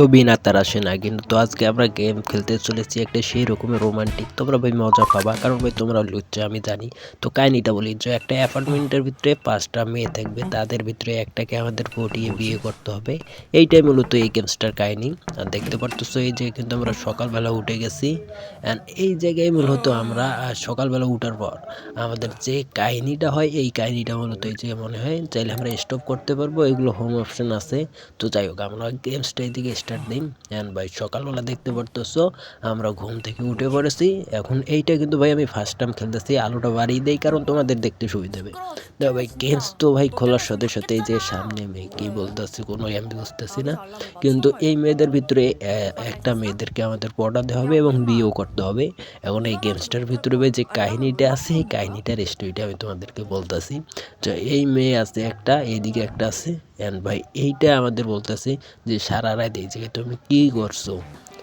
তো বিনা তার আসে না। কিন্তু তো আজকে আমরা গেম খেলতে চলেছি একটা সেই রকমের রোমান্টিক তোমরা ভাই মজা পাবা। কারণ ভাই তোমরা লুচ্ছে, আমি জানি। তো কাহিনিটা বলি যে একটা অ্যাপার্টমেন্টের ভিতরে পাঁচটা মেয়ে থাকবে। তাদের ভিতরে একটাকে আমাদের পটিয়ে বিয়ে করতে হবে। এইটাই মূলত এই গেমসটার কাহিনি। আর দেখতে পারতেছো এই যে কিন্তু আমরা সকালবেলা উঠে গেছি। অ্যান্ড এই জায়গায় মূলত আমরা সকালবেলা উঠার পর আমাদের যে কাহিনিটা হয়, এই কাহিনিটা মূলত এই যে মনে হয়, চাইলে আমরা স্টপ করতে পারব। এগুলো হোম অপশন আছে। তো যাই হোক, আমরা গেমসটা এদিকে স্টার্ট অ্যান্ড ভাই, সকালবেলা দেখতে পারতেছো, আমরা ঘুম থেকে উঠে পড়েছি। এখন এইটা কিন্তু ভাই আমি ফার্স্ট টাইম খেলতেছি, আলোটা বাড়িয়ে দেই, কারণ তোমাদের দেখতে সুবিধা হবে। দেখো ভাই গেমস তো ভাই খোলার সাথে সাথে যে সামনে মেয়ে কি বলতেছে, কোনো আমি বুঝতেছি না। কিন্তু এই মেয়েদের ভিতরে একটা মেয়েদেরকে আমাদের পড়াতে হবে এবং বিয়েও করতে হবে। এখন এই গেমসটার ভিতরে যে কাহিনীটা আছে, এই কাহিনীটার স্টোরিটা আমি তোমাদেরকে বলতেছি। তো এই মেয়ে আছে একটা, এইদিকে একটা আছে। ভাই এইটা আমাদের বলতেছে যে সারা রাত এই জায়গায় তুমি কী করছ?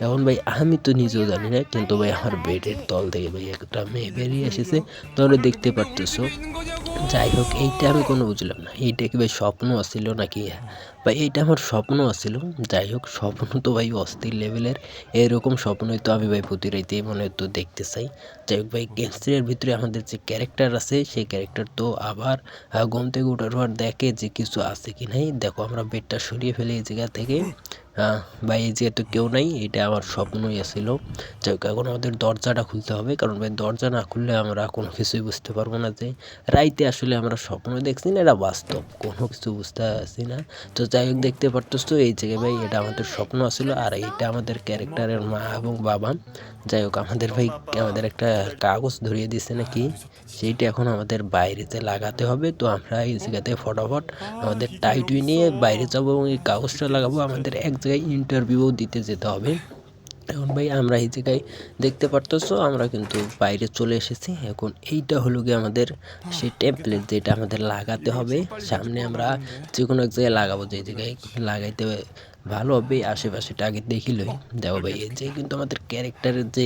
এখন ভাই, আমি তো নিজেও জানি না, কিন্তু ভাই আমার বেডের তল থেকে ভাই একটা মেয়ে বেরিয়ে এসেছে, তোমরা দেখতে পারতেছো। যাই হোক, এইটা আমি কোনো বুঝলাম না, এইটা কি ভাই স্বপ্ন আসছিল নাকি? ভাই, এইটা আমার স্বপ্ন আসছিল যাই হোক, স্বপ্ন তো ভাই অস্থির লেভেলের, এরকম স্বপ্নই তো আমি ভাই প্রতি মনে হয় তো দেখতে চাই। যাই হোক ভাই গেমসের ভিতরে আমাদের যে ক্যারেক্টার আছে, সেই ক্যারেক্টার তো আবার ঘুম থেকে ওঠার পর দেখে যে কিছু আছে কি নাই। দেখো, আমরা বেডটা সরিয়ে ফেলি এই জায়গা থেকে। ভাই, এই যেহেতু কেউ নাই, এটা আমার স্বপ্নই আসছিল যাই হোক এখন আমাদের দরজাটা খুলতে হবে, কারণ ভাই, দরজা না খুললে আমরা কোনো কিছুই বুঝতে পারব না যে রাইতে আসলে আমরা স্বপ্ন দেখছি না, এটা বাস্তব, কোনো কিছু বুঝতে পারছি না। তো যাই হোক, দেখতে পারতেছ, এই জায়গায় ভাই, এটা আমাদের স্বপ্ন আসছিল আর এইটা আমাদের ক্যারেক্টারের মা এবং বাবা। যাই হোক, আমাদের ভাই, আমাদের একটা কাগজ ধরিয়ে দিছে নাকি, সেইটা এখন আমাদের বাইরেতে লাগাতে হবে। তো আমরা এই জায়গাতে ফটাফট আমাদের টাইটুই নিয়ে বাইরে যাব এবং এই কাগজটা লাগাবো, আমাদের এক জায়গায় ইন্টারভিউও দিতে যেতে হবে। এখন ভাই, আমরা এই জায়গায় দেখতে পারতেছো, আমরা কিন্তু বাইরে চলে এসেছি। এখন এইটা হলো গিয়ে আমাদের সেই টেমপ্লেট যেটা আমাদের লাগাতে হবে। সামনে আমরা যে কোনো এক জায়গায় লাগাবো, যে জায়গায় লাগাইতে ভালো হবে আশেপাশেটা আগে দেখিলই। দেখো ভাই, এই যে কিন্তু আমাদের ক্যারেক্টারের যে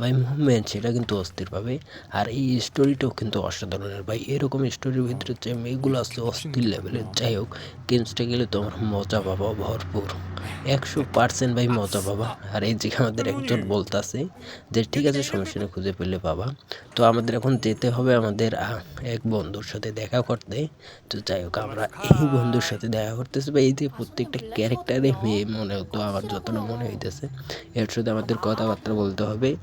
ভাই মুভমেন্ট সেটা কিন্তু অস্থির পাবে আর এই স্টোরিটাও কিন্তু অসাধারণের ভাই। এরকম স্টোরির ভিতরে যে মেয়েগুলো আছে, অস্থির লেভেলের যাই হোক গেমসটা গেলে তোমরা মজা পাবা ভরপুর। একশো পার্সেন্ট ভাই মজা পাবা। আর এই যে আমাদের একজন বলতাছে যে, ঠিক আছে, সমস্যা খুঁজে পেলে পাবা। তো আমাদের এখন যেতে হবে আমাদের এক বন্ধুর সাথে দেখা করতে। তো যাই হোক, আমরা এই বন্ধুর সাথে দেখা করতেছি। বা এই যে প্রত্যেকটা ক্যারেক্টারে মেয়ে মনে হতো, আমার যতটা মনে হইতেছে। এর সাথে আমাদের কথাবার্তা বলতে হবে।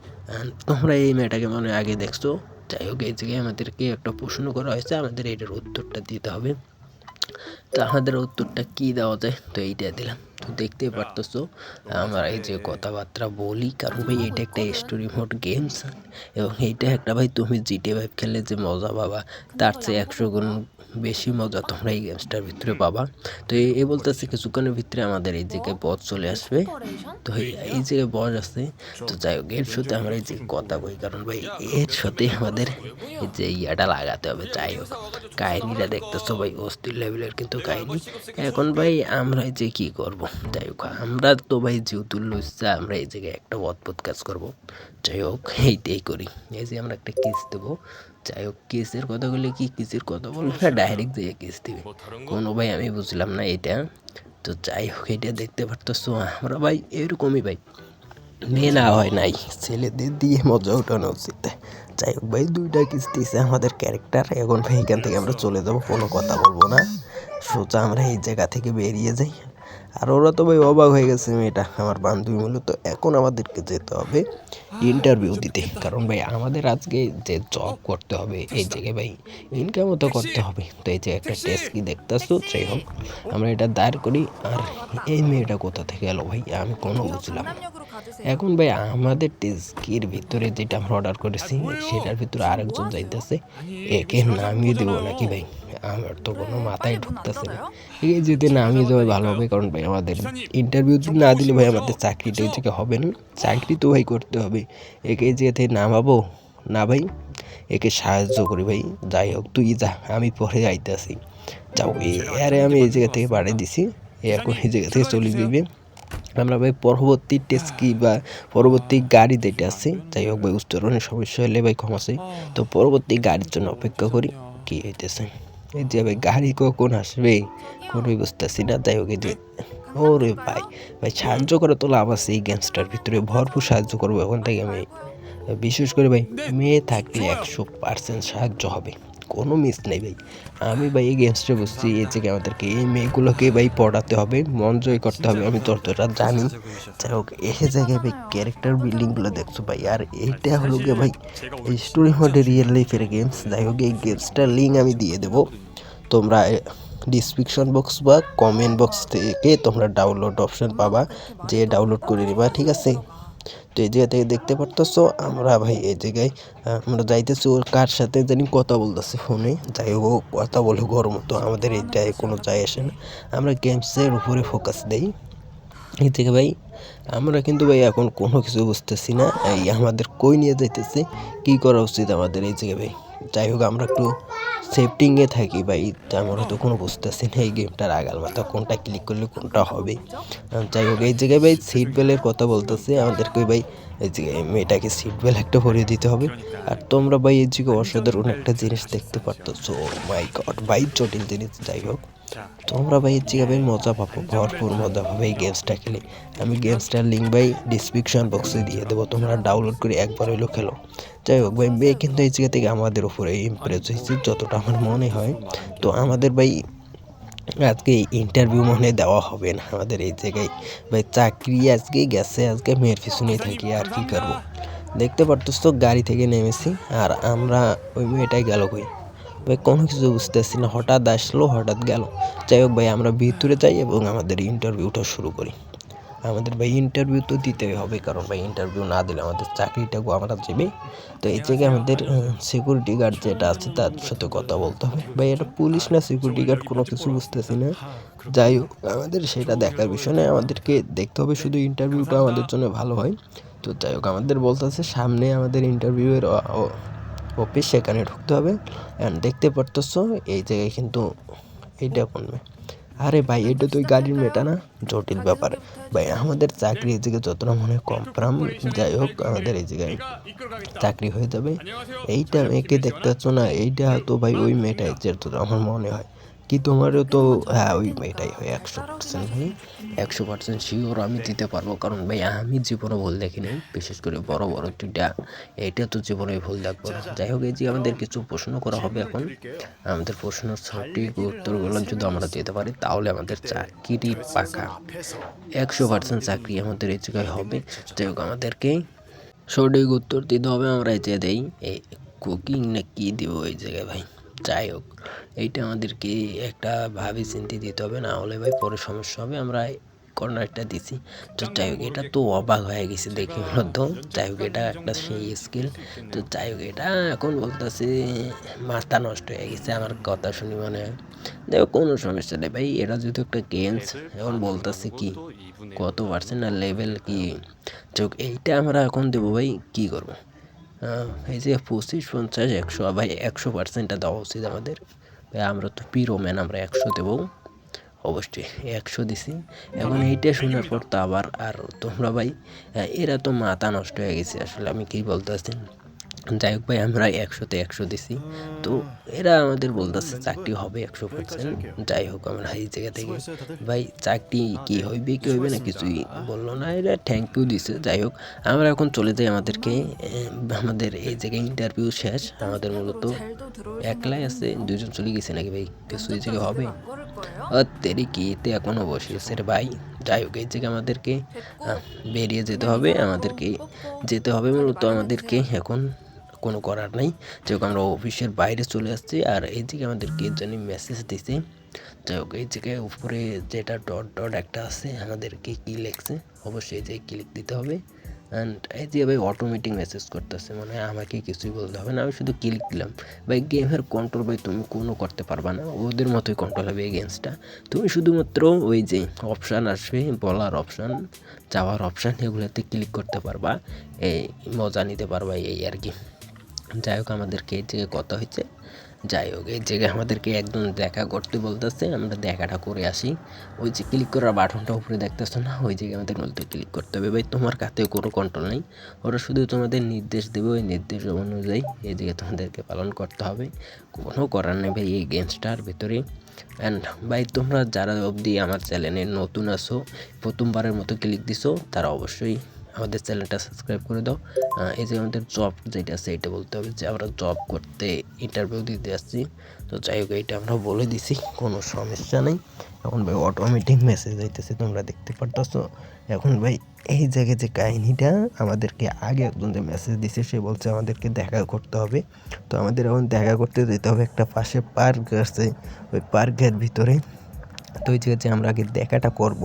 তোমরা এই মেয়েটাকে মনে আগে দেখছ। যাই হোক, এই জায়গায় আমাদেরকে একটা প্রশ্ন করা হয়েছে। আমাদের এটার উত্তরটা দিতে হবে। তো আমাদের উত্তরটা কি দেওয়া যায়? তো এইটা দিলাম। তো দেখতেই পারতেছো, আমরা এই যে কথাবার্তা বলি, কারণ ভাই এটা একটা স্টোরি মোড গেমস এবং এইটা একটা ভাই তুমি জিটে ভাইব খেললে যে মজা পাবা, তার চেয়ে একশো গুণ বেশি মজা তোমরা এই গেমসটার ভিতরে পাবা। তো এই বলতেছে কিছুক্ষণের ভিতরে আমাদের এই জায়গায় বস চলে আসবে। তো এই- জায়গায় বস আছে। তো যাই হোক, এর সাথে আমরা এই যে কথা বই কারণ ভাই এর সাথে আমাদের যে ইয়াটা লাগাতে হবে, যাই হোক। কাহিনিটা দেখতেছো ভাই, অস্থির লেভেলের কিন্তু কাহিনী। এখন ভাই আমরা যে কি করব? যাই হোক, আমরা তো ভাই যেহেতু লুচ্ছা আমরা এই জায়গায় একটা অদ্ভুত কাজ করব। যাই হোক, এইটাই করি। এই যে আমরা একটা কিস দেবো। যাই হোক, কেসের কথা বলে কি কিসের কথা বলব না? ডাইরেক্ট যেয়ে কেস দিবে। কোনো ভাই আমি বুঝলাম না এটা। তো যাই হোক, এটা দেখতে পারতেছো আমরা ভাই, এরকমই ভাই। না হয় নাই, ছেলেদের দিয়ে মজা উঠানো উচিত। যাই হোক ভাই, দুইটা কিস্তি আমাদের ক্যারেক্টার এখন ভাই এখান থেকে আমরা চলে যাব, কোনো কথা বলব না। সোজা আমরা এই জায়গা থেকে বেরিয়ে যাই। আর ওরা তো ভাই অবাক হয়ে গেছে মেয়েটা, আমার বান্ধবী মূলত। এখন আমাদেরকে যেতে হবে ইন্টারভিউ দিতে। কারণ ভাই, আমাদের আজকে যে জব করতে হবে, এই জায়গায় ভাই ইনকামও তো করতে হবে। তো এই যে একটা টেস্ট কি দেখতেছো, যাই হোক, আমরা এটা দাঁড় করি। আর এই মেয়েটা কোথা থেকে এলো ভাই? আমি কোনো বুঝলাম। এখন ভাই আমাদের টেস্কির ভিতরে যেটা আমরা অর্ডার করেছি, সেটার ভিতরে আরেকজন যাইতেছে। একে নামিয়ে দেবো নাকি ভাই? আমার তো কোনো মাথায় ঢুকতেছে না। একে যদি নামিয়ে দেওয়া ভালো হবে, কারণ ভাই আমাদের ইন্টারভিউ যদি না দিলে ভাই আমাদের চাকরিটা জায়গায় হবে না। চাকরি তো ভাই করতে হবে। একে যেতে নামাবো, না ভাই, একে সাহায্য করি ভাই। যাই হোক, তুই যা, আমি পরে যাইতেছি। যাও এ- আরে আমি এই জায়গা থেকে বাড়ি দিছি। এখন এই জায়গা থেকে চলে দিবে আমরা ভাই পরবর্তী টেস্ট কি বা পরবর্তী গাড়ি যেটা আছে, যাই হোক ভাই উচ্চারণের সমস্যা হলে ভাই ক্ষমা চাই। তো পরবর্তী গাড়ির জন্য অপেক্ষা করি, কি হইতেছে? এই যে ভাই, গাড়ি কখন আসবে? কোনোই বুঝতেছি না? যাই হোক, এই যে, ওরে ভাই ভাই, সাহায্য করে তো লাভ আছে এই গেমসটার ভিতরে, ভরপুর সাহায্য করব। এখন থেকে আমি, বিশেষ করে ভাই, মেয়ে থাকলে একশো পার্সেন্ট সাহায্য হবে। কোনো মিস নেই ভাই। আমি ভাই এই গেমসটা বুঝছি, এই যে আমাদেরকে এই মেয়েগুলোকে ভাই পড়াতে হবে, মন জয় করতে হবে, আমি যতটা জানি। যাই হোক, এই জায়গায় ভাই ক্যারেক্টার বিল্ডিংগুলো দেখছ ভাই, আর এইটা হলো গিয়ে ভাই এই স্টোরি মোডে রিয়েল লাইফের গেমস যাই হোক, এই গেমসটার লিঙ্ক আমি দিয়ে দেবো। তোমরা ডিসক্রিপশন বক্স বা কমেন্ট বক্স থেকে তোমরা ডাউনলোড অপশন পাবা, যে ডাউনলোড করে নিবা, ঠিক আছে? তো এই জায়গা থেকে দেখতে পারতেছো, আমরা ভাই এই জায়গায় আমরা যাইতেছি ওর কার সাথে জানি কথা বলতেছে ফোনে। যাই হোক, কথা বলে গরম তো আমাদের এইটায় কোনো যায় আসে না। আমরা গেমসের উপরে ফোকাস দেই। এই থেকে ভাই, আমরা কিন্তু ভাই এখন কোনো কিছু বুঝতেছি না। এই আমাদের কই নিয়ে যাইতেছে, কি করা উচিত আমাদের এই জায়গায় ভাই? যাই হোক, আমরা একটু সেফটিংয়ে থাকি বা তা আমরা তো কোনো বুঝতেছি না এই গেমটার আগাল মাথা কোনটা ক্লিক করলে কোনটা হবে। যাই হোক, এই জায়গায় ভাই সিট বেলের কথা বলতেছে, আমাদেরকে ভাই এই জায়গায় মেয়েটাকে সিট বেল একটা ভরিয়ে দিতে হবে। আর তোমরা ভাই এই জায়গায় অসাধারণ একটা জিনিস দেখতে পারতো সো মাই গড ভাই জটিল জিনিস, যাই হোক। তোমরা ভাই এর ভাই মজা পাবো, ভরপুর মজা পাবে এই গেমসটা খেলে। আমি গেমসটার লিঙ্ক ভাই ডিসক্রিপশন বক্সে দিয়ে দেবো, তোমরা ডাউনলোড করে একবার হইল খেলো। যাই হোক ভাই, মেয়ে কিন্তু এই জায়গা থেকে আমাদের উপরে ইমপ্রেস হয়েছে, যতটা আমার মনে হয়। তো আমাদের ভাই আজকে ইন্টারভিউ মনে দেওয়া হবে না আমাদের এই জায়গায়। ভাই, চাকরি আজকে, গেছে আজকে, মেয়ের পিছনেই থাকি আর কি করব। দেখতে পারতোস তো গাড়ি থেকে নেমেছি, আর আমরা ওই মেয়েটাই গেল কই? ভাই, কোনো কিছু বুঝতেছি না। হঠাৎ আসলো, হঠাৎ গেল। যাই হোক ভাই, আমরা ভিতরে যাই এবং আমাদের ইন্টারভিউটা শুরু করি। আমাদের ভাই ইন্টারভিউ তো দিতেই হবে, কারণ ভাই ইন্টারভিউ না দিলে আমাদের চাকরিটাকে আমরা যাবে তো এই জায়গায় আমাদের সিকিউরিটি গার্ড যেটা আছে, তার সাথে কথা বলতে হবে। ভাই, এটা পুলিশ না সিকিউরিটি গার্ড কোনো কিছু বুঝতেছি না। যাই হোক, আমাদের সেটা দেখার বিষয় নয়। আমাদেরকে দেখতে হবে, শুধু ইন্টারভিউটা আমাদের জন্য ভালো হয়। তো যাই হোক, আমাদের বলতেছে, সামনে আমাদের ইন্টারভিউয়ের অফিস সেখানে ঢুকতে হবে। অ্যান্ড দেখতে পারতেছো, এই জায়গায় কিন্তু এইটা কমবে আরে ভাই, এটা তুই গাড়ির মেটা না? জটিল ব্যাপার। ভাই, আমাদের চাকরি এই জায়গায় যতটা মনে কনফার্ম যাই হোক, আমাদের এই জায়গায় চাকরি হয়ে যাবে। এইটা মেয়েকে দেখতে পাচ্ছ না? এইটা তো ভাই ওই মেয়েটাই যেহেতু আমার মনে হয়। কি তোমারও তো হ্যাঁ ওই মেয়েটাই হয়, একশো পার্সেন্ট ভাই একশো পার্সেন্ট শিওর আমি দিতে পারব, কারণ ভাই, আমি জীবনে ভুল দেখিনি। বিশেষ করে বড় বড় দুইটা এটা তো জীবনে ভুল দেখব যাই হোক, এই যে আমাদের কিছু প্রশ্ন করা হবে এখন। আমাদের প্রশ্ন সঠিক উত্তরগুলো যদি আমরা দিতে পারি, তাহলে আমাদের চাকরি পাকা। একশো পার্সেন্ট চাকরি আমাদের এই জায়গায় হবে। যাই হোক, আমাদেরকে সঠিক উত্তর দিতে হবে, আমরা যে দেই। এই কুকিং না কী দেবো এই জায়গায় ভাই? যাই হোক, এইটা আমাদেরকে একটা ভাবি চিন্তি দিতে হবে, না হলে ভাই পরে সমস্যা হবে, আমরা কর্নারটা দিছি। তো যাই হোক, এটা তো অবাক হয়ে গেছে দেখি মূলত যাই হোক, এটা একটা সেই স্কিল তো যাই হোক, এটা এখন বলতেছে, মাথা নষ্ট হয়ে গেছে আমার কথা শুনি মনে যাই হোক, কোনো সমস্যা নেই ভাই, এটা যেহেতু একটা গেমস এখন বলতেছে কি, কত পার্সেন্ট আর লেভেল কি? যোগ এইটা আমরা এখন দেবো ভাই, কি করব? এই যে পঁচিশ, পঞ্চাশ, একশো ভাই একশো পার্সেন্টটা দেওয়া উচিত আমাদের। ভাই, আমরা তো পিরো ম্যান আমরা একশো দেবো। অবশ্যই, একশো দিছি। এখন এইটা শোনার পর তো আবার আর তোমরা ভাই এরা তো মাথা নষ্ট হয়ে গেছে। আসলে আমি কী বলতে বলতেছি যাই হোক ভাই আমরা একশোতে একশো দিছি। তো এরা আমাদের বলতেছে চাকরি হবে একশো পার্সেন্ট যাই হোক আমরা এই জায়গা থেকে ভাই চাকরি কি হইবে কি হইবে না কিছুই বলল না। এরা থ্যাংক ইউ দিছে। যাই হোক আমরা এখন চলে যাই আমাদেরকে আমাদের এই জায়গায় ইন্টারভিউ শেষ। আমাদের মূলত একলাই আছে দুজন চলে গেছে নাকি ভাই? কিছু এই জায়গায় হবে? তেরি কি এতে এখনও আছে রে ভাই? যাই হোক এই জায়গায় আমাদেরকে বেরিয়ে যেতে হবে। আমাদেরকে যেতে হবে মূলত আমাদেরকে এখন। কোনো করার নাই। যেহেতু আমরা অফিসের বাইরে চলে আসছি আর এই দিকে আমাদেরকে জানি মেসেজ দিছে। যাই হোক এই জায়গায় উপরে যেটা ডট ডট একটা আছে, আমাদেরকে কী লেখছে, অবশ্যই যে ক্লিক দিতে হবে। অ্যান্ড এই যে ভাই অটোমেটিক মেসেজ করতেছে মানে আমাকে কিছুই বলতে হবে না, আমি শুধু ক্লিক দিলাম। ভাই গেমের কন্ট্রোল ভাই তুমি কোনো করতে পারবা না, ওদের মতোই কন্ট্রোল হবে এই গেমসটা তুমি শুধুমাত্র ওই যে অপশান আসবে, বলার অপশান যাওয়ার অপশান এগুলোতে ক্লিক করতে পারবা। এই মজা নিতে পারবা এই আর কি। যাই হোক, আমাদেরকে এই জায়গায় কথা হয়েছে। যাই হোক, এই জায়গায় আমাদেরকে একদম দেখা করতে বলতেছে, আমরা দেখাটা করে আসি। ওই যে ক্লিক করার বাটনটা উপরে দেখতেছো না? ওই জায়গায় আমাদের বলতে ক্লিক করতে হবে। ভাই, তোমার কাছে কোনো কন্ট্রোল নেই। ওরা শুধু তোমাদের নির্দেশ দেবে, ওই নির্দেশ অনুযায়ী এই জায়গায় তোমাদেরকে পালন করতে হবে। কোনো করার নেই ভাই, এই গেমসটার ভিতরে। অ্যান্ড ভাই, তোমরা যারা অবধি আমার চ্যানেলে নতুন আসো প্রথমবারের মতো ক্লিক দিছো, তারা অবশ্যই আমাদের চ্যানেলটা সাবস্ক্রাইব করে দাও। এই যে আমাদের জব যেটা আছে, এটা বলতে হবে যে আমরা জব করতে ইন্টারভিউ দিতে আসছি। তো যাই হোক, এটা আমরা বলে দিছি, কোনো সমস্যা নেই। এখন ভাই অটোমেটিক মেসেজ আইতেছে, তোমরা দেখতে পারতেছো। এখন ভাই, এই জায়গায় যে কাহিনিটা, আমাদেরকে আগে একজন যে মেসেজ দিছে, সে বলছে আমাদেরকে দেখা করতে হবে। তো আমাদের এখন দেখা করতে যেতে হবে একটা পাশে পার্ক আছে। ওই পার্কের ভিতরে। তো ওই জায়গাতে আমরা আগে দেখাটা করব,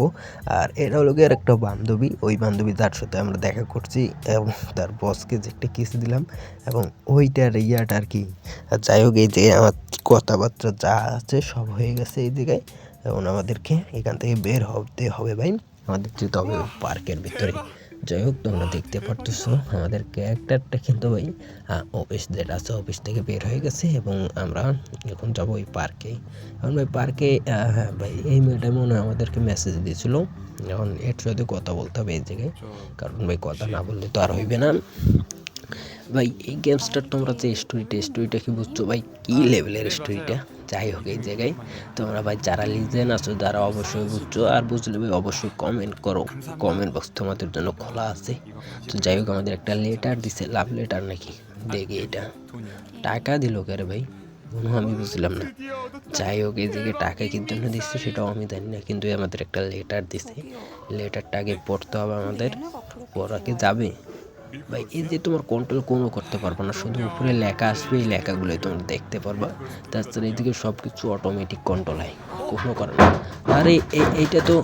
আর এটা হলো গিয়ে একটা বান্ধবী, ওই বান্ধবী যার সাথে আমরা দেখা করছি, এবং তার বসকে যে একটা কিস দিলাম, এবং ওইটার ইয়াটা আর কি। আর যাই হোক, এই যে আমার কথাবার্তা যা আছে সব হয়ে গেছে এই জায়গায়, এবং আমাদেরকে এখান থেকে বের হতে হবে ভাই। আমাদের যেতে হবে পার্কের ভিতরে। যাই হোক তোমরা দেখতে পারতেছো আমাদের ক্যারেক্টারটা কিন্তু ওই অফিস যেটা আছে। অফিস থেকে বের হয়ে গেছে এবং আমরা এখন যাব ওই পার্কে এখন ওই পার্কে হ্যাঁ ভাই এই মেয়েটা মনে হয় আমাদেরকে মেসেজ দিয়েছিল। এখন এর সাথে কথা বলতে হবে এই জায়গায়। কারণ ভাই কথা না বললে তো আর হইবে না। ভাই, এই গেমসটার তোমরা যে স্টোরিটা স্টোরিটা কি বুঝছ? ভাই, কী লেভেলের স্টোরিটা যাই হোক, এই জায়গায় তোমরা ভাই, যারা লিজেন আছো, যারা অবশ্যই বুঝছ, আর বুঝলে ভাই, অবশ্যই কমেন্ট করো। কমেন্ট বক্স তোমাদের জন্য খোলা আছে। তো যাই হোক, আমাদের একটা লেটার দিছে লাভ লেটার নাকি? দেখি এটা। টাকা দিল কে ভাই? কোনো আমি বুঝলাম না। যাই হোক জায়গায় টাকা কি জন্য দিচ্ছে সেটাও আমি জানি না, কিন্তু আমাদের একটা লেটার দিছে। লেটারটা আগে পড়তে হবে আমাদের। পড়া কি যাবে? ভাই, এই যে তোমার কন্ট্রোল কোনো করতে পারবে না, শুধু উপরে লেখা আসবে, এই লেখাগুলোই তোমরা দেখতে পারবা। তাছাড়া এইদিকে সব কিছু অটোমেটিক কন্ট্রোল হয়, কোনো করে না। আরে, এই- এইটা তো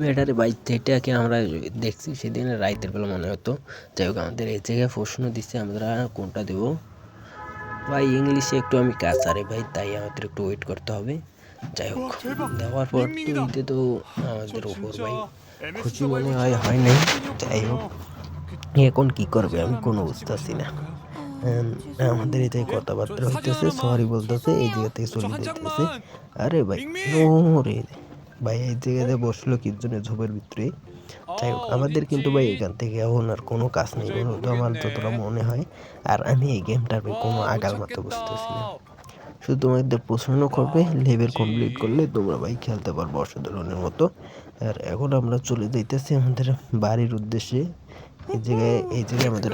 এটারে ভাই, যেটাকে আমরা দেখছি সেদিন রাইতের বেলা মনে হতো। যাই হোক, আমাদের এই জায়গায় প্রশ্ন দিচ্ছে, আমরা কোনটা দেবো? ভাই, ইংলিশে একটু আমি কাছারে, ভাই, তাই আমাদের একটু ওয়েট করতে হবে। যাই হোক, দেওয়ার পর তো আমাদের উপর, ভাই, খুশি মনে হয় হয় নাই। যাই হোক। এখন কি করবে? আমি কোনো বুঝতে বুঝতেছি না। আমাদের যে কথাবার্তা হইতেছে, সরি বলতেছে, এই জায়গা থেকে চলে যেতেছে আরে ভাই রে। ভাই, এই জায়গাতে বসল কি জন্য ঝোপের ভিতরে? হোক, আমাদের কিন্তু ভাই এখান থেকে এখন আর কোনো কাজ নেই বলতো আমার যতটা মনে হয়। আর আমি এই গেমটার কোনো আগাল মাত্র বুঝতেছি না। শুধু তোমাদের প্রশ্ন করবে, লেভেল কমপ্লিট করলে তোমরা ভাই খেলতে পারব অসাধারণের মতো। আর এখন আমরা চলে যাইতেছি আমাদের বাড়ির উদ্দেশ্যে। এই জায়গায় এই জায়গায় আমাদের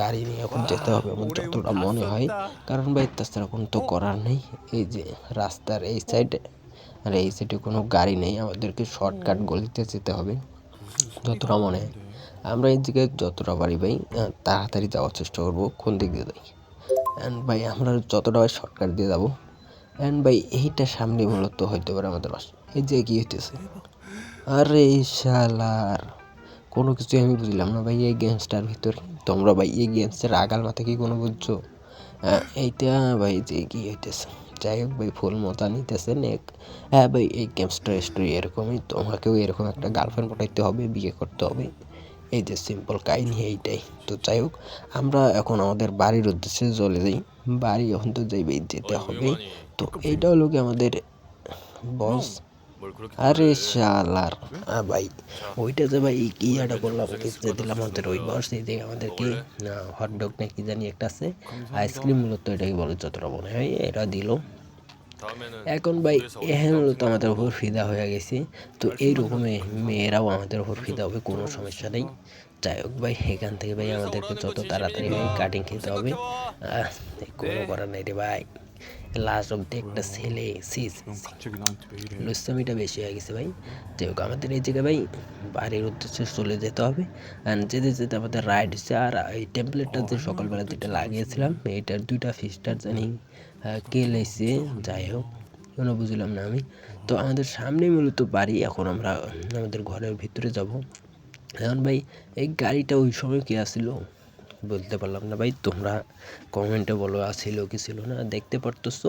গাড়ি নিয়ে এখন যেতে হবে আমার যতটা মনে হয়। কারণ ভাই তাছাড়া কোনো তো করার নেই। এই যে রাস্তার এই সাইডে আর এই সাইডে কোনো গাড়ি নেই। আমাদেরকে শর্টকাট গলিতে যেতে হবে, যতটা মনে হয়। আমরা এই জায়গায় যতটা পারি ভাই তাড়াতাড়ি যাওয়ার চেষ্টা করব কোন দিক দিয়ে যাই। অ্যান্ড ভাই, আমরা যতটা ভাই শর্টকাট দিয়ে যাব। অ্যান্ড ভাই, এইটা সামনে মূলত হইতে পারে আমাদের বাসা। এই যে কি হইতেছে? আরে শালার। কোনো কিছুই আমি বুঝলাম না ভাই এই গেমসটার ভিতরে। তোমরা ভাই এই গেমসের আগাল মাথা কি কোনো বুঝছ? আহ, এইটা ভাই যে কি হইতেছে? যাই হোক ভাই ফুল মজা নিতেছে নেক। হ্যাঁ ভাই এই গেমসটার স্টোরি এরকমই তোমাকেও এরকম একটা গার্লফ্রেন্ড পটাইতে হবে বিয়ে করতে হবে। এই যে সিম্পল কাহিনি এইটাই। তো যাই হোক আমরা এখন আমাদের বাড়ির উদ্দেশ্যে চলে যাই। বাড়ি এখন তো যাইবেই যেতে হবে তো এইটা হলো কি আমাদের বস আরে শালার। ভাই ওইটা যে ভাই কি এটা করলাম কিস্তে দিলাম আমাদের ওই যে আমাদেরকে হটডগ না কি জানি একটা আছে। আইসক্রিম মূলত এটাকে বলে যতটা মনে হয় এটা দিল। এখন ভাই এহেন মূলত আমাদের উপর ফিদা হয়ে গেছে। তো এইরকমই মেয়েরাও আমাদের উপর ফিদা হবে কোনো সমস্যা নেই। যাই হোক ভাই এখান থেকে ভাই আমাদেরকে যত তাড়াতাড়ি ভাই কাটিং খেতে হবে। কোনো করার নাই রে ভাই। লাস্ট অবধি একটা ছেলে সিস লুসামিটা বেশি হয়ে গেছে ভাই। যাই হোক, আমাদের এই জায়গায় ভাই, বাড়ির উদ্দেশ্যে চলে যেতে হবে। আর যেতে যেতে আমাদের রাইড হচ্ছে, আর এই টেম্পলেটটা যে সকালবেলা যেটা লাগিয়েছিলাম, এইটার দুইটা ফিস্টার জানি কে লেছে, যাই হোক, কোনো বুঝলাম না আমি। তো আমাদের সামনে মূলত বাড়ি, এখন আমরা, আমাদের ঘরের ভিতরে যাব। এখন ভাই, এই গাড়িটা ওই সময় কে আসলো বলতে পারলাম না ভাই তোমরা কমেন্টে বলো আসছিল কি ছিল না দেখতে পারতেছো?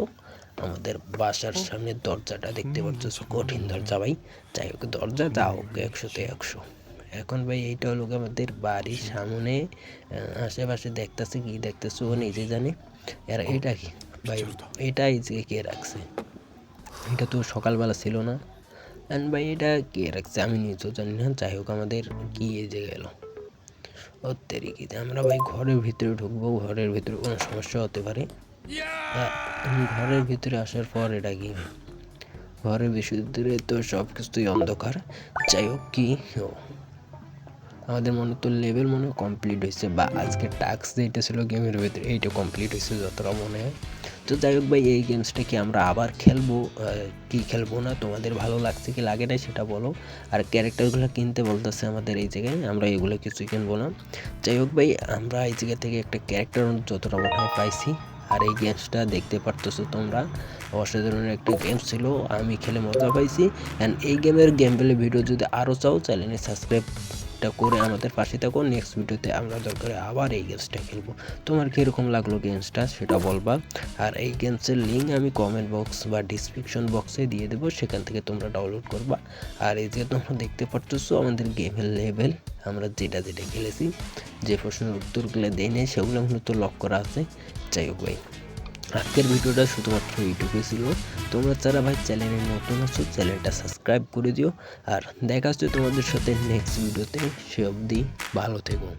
আমাদের বাসার সামনে দরজাটা দেখতে পারতেছো? কঠিন দরজা ভাই। যাই হোক দরজা যা হোক একশোতে একশো। এখন ভাই এইটা হলো আমাদের বাড়ির সামনে আশেপাশে দেখতেছে কি দেখতেছো ও নিজে জানে। আর এটা কি? ভাই এটা এই যে কে রাখছে? এটা তো সকালবেলা ছিল না। অ্যান্ড ভাই এটা কে রাখছে? আমি নিজেও জানি না। যাই হোক আমাদের কি এই যে গেল। তেরিকিতে আমরা ভাই ঘরের ভিতরে ঢুকবো ঘরের ভিতরে কোনো সমস্যা হতে পারে? আহ, ঘরের ভিতরে আসার পর এটা কি? ঘরের ভিতরে তো সব কিছুই অন্ধকার। যাই হোক কি? আমাদের মনে তো লেভেল মনে কমপ্লিট হয়েছে। বা আজকে টাস্ক যেটা ছিল গেমের ভিতরে, এইটা কমপ্লিট হয়েছে যতটা মনে হয়। তো যাই হোক ভাই, এই গেমসটা কি আমরা আবার খেলব? কি খেলব না? তোমাদের ভালো লাগছে কি লাগে না সেটা বলো। আর ক্যারেক্টারগুলো কিনতে বলতেছে আমাদের এই জায়গায়, আমরা এগুলো কিছুই কিনবো না। যাই হোক ভাই, আমরা এই জায়গা থেকে একটা ক্যারেক্টার যতটা মনে হয় পাইছি। আর এই গেমসটা দেখতে পারতেছো তোমরা। অসাধারণ একটা গেম ছিল, আমি খেলে মজা পাইছি। অ্যান্ড এই গেমের গেম প্লে ভিডিও যদি আরও চাও চ্যানেলে সাবস্ক্রাইবটা করে আমাদের পাশে থাকো। নেক্সট ভিডিওতে আমরা দরকারে আবার এই গেমসটা খেলব। তোমার কীরকম লাগল গেমসটা সেটা বলবা। আর এই গেমসের লিঙ্ক আমি কমেন্ট বক্স বা ডিসক্রিপশন বক্সে দিয়ে দেবো। সেখান থেকে তোমরা ডাউনলোড করবা। আর এই যে তোমরা দেখতে পারতেছো আমাদের গেমের লেভেল আমরা যেটা যেটা খেলেছি, যে প্রশ্নের উত্তরগুলো দেই নাই সেগুলো মূলত লক করা আছে। যাই হোক ভাই। আজকের ভিডিওটা শুধুমাত্র ইউটিউবে ছিল। তোমরা যারা ভাই চ্যানেলে নতুন আছো, চ্যানেলটা সাবস্ক্রাইব করে দিও। আর দেখা হচ্ছে তোমাদের সাথে নেক্সট ভিডিওতে সে অবধি ভালো থেকো।